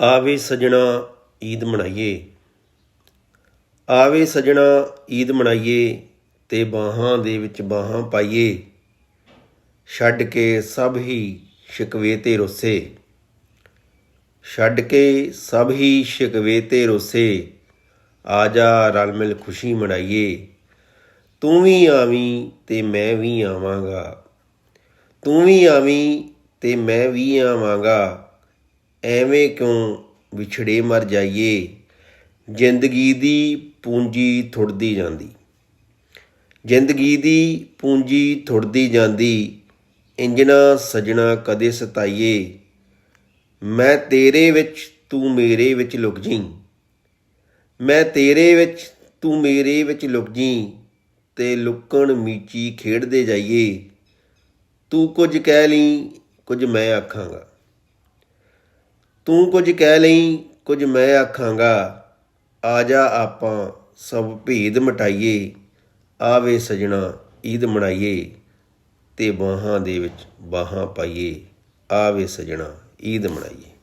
ਆਵੇ ਸਜਣਾ ਈਦ ਮਨਾਈਏ। ਆਵੇ ਸਜਣਾ ਈਦ ਮਨਾਈਏ ਤੇ ਬਾਹਾਂ ਦੇ ਵਿੱਚ ਬਾਹਾਂ ਪਾਈਏ। ਛੱਡ ਕੇ ਸਭ ਹੀ ਸ਼ਿਕਵੇ ਤੇ ਰੋਸੇ। ਛੱਡ ਕੇ ਸਭ ਹੀ ਸ਼ਿਕਵੇ ਤੇ ਰੋਸੇ। ਆ ਜਾ ਰਲ ਮਿਲ ਖੁਸ਼ੀ ਮਨਾਈਏ। ਤੂੰ ਵੀ ਆਵੀਂ ਤੇ ਮੈਂ ਵੀ ਆਵਾਂਗਾ। ਤੂੰ ਵੀ ਆਵੀਂ ਤੇ ਮੈਂ ਵੀ ਆਵਾਂਗਾ। ਐਵੇਂ ਕਿਉਂ ਵਿਛੜੇ ਮਰ ਜਾਈਏ? ਜ਼ਿੰਦਗੀ ਦੀ ਪੂੰਜੀ ਥੁੜਦੀ ਜਾਂਦੀ। ਜ਼ਿੰਦਗੀ ਦੀ ਪੂੰਜੀ ਥੁੜਦੀ ਜਾਂਦੀ, ਇੰਜਣਾ ਸਜਣਾ ਕਦੇ ਸਤਾਈਏ। ਮੈਂ ਤੇਰੇ ਵਿੱਚ, ਤੂੰ ਮੇਰੇ ਵਿੱਚ ਲੁਕ ਜੀ। ਮੈਂ ਤੇਰੇ ਵਿੱਚ, ਤੂੰ ਮੇਰੇ ਵਿੱਚ ਲੁਕ ਜੀ ਤੇ ਲੁਕਣ ਮੀਚੀ ਖੇਡਦੇ ਜਾਈਏ। ਤੂੰ ਕੁਝ ਕਹਿ ਲਈ ਕੁਝ ਮੈਂ ਆਖਾਂਗਾ। ਤੂੰ ਕੁਝ ਕਹਿ ਲਈ, ਕੁਝ ਮੈਂ ਆਖਾਂਗਾ। ਆ ਜਾ ਆਪਾਂ ਸਭ ਭੇਦ ਮਟਾਈਏ, ਆਵੇ ਸਜਣਾ ਈਦ ਮਨਾਈਏ, ਤੇ ਬਾਹਾਂ ਦੇ ਵਿੱਚ ਬਾਹਾਂ ਪਾਈਏ, ਆਵੇ ਸਜਣਾ ਈਦ ਮਨਾਈਏ।